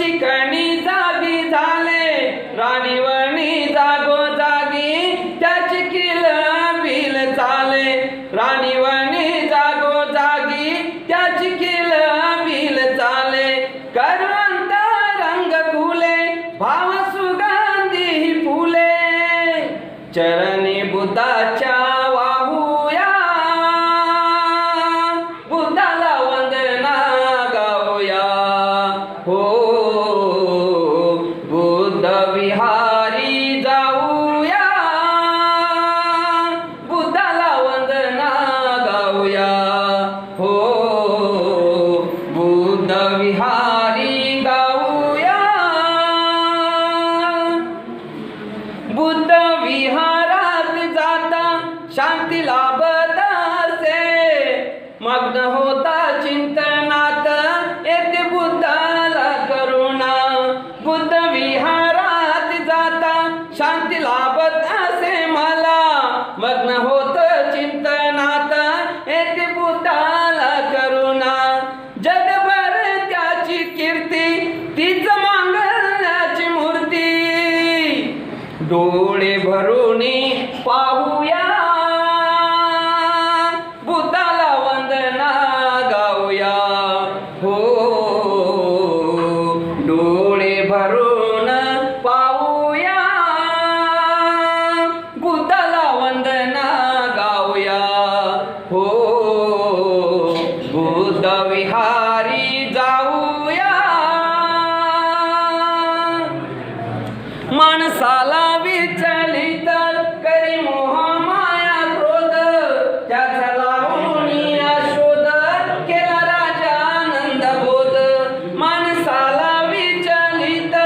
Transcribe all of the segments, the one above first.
शिकणी जागी झाले राणीवणी जागो जागी त्याची किल बिल चाले. राणीवणी जागो जागी त्याची किल बिल चाले. करवंत रंग फुले भाव सुगंधी फुले. चरणी बुद्धाची विहारी जाऊया. बुद्धाला वंदना गाऊया. हो बुद्ध विहारी गाऊया. बुद्ध विहारात जाता शांती लाभत असे. मग्न होता चिंतनात शांती लाभत असे मला. मग्न होत चिंतनात येते बुद्धाला करुणा. जगभर त्याची कीर्ती तीच मांगल्याची मूर्ती. डोळे भरून पाहूया माणसाला विचलित करी मोह माया क्रोध. त्याचा लावणीया शोध केला राजा आनंद बोध माणसाला विचलित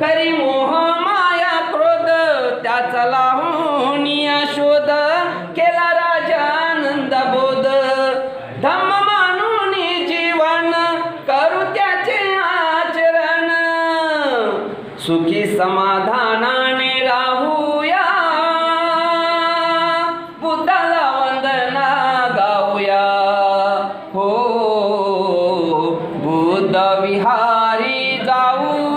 करी मोह माया क्रोध. त्याचा लावणीया शोध केला राजा आनंद बोध धम्म मानून जीवन करू त्याचे आचरण. सुखी समा बुद्ध विहारी जाऊया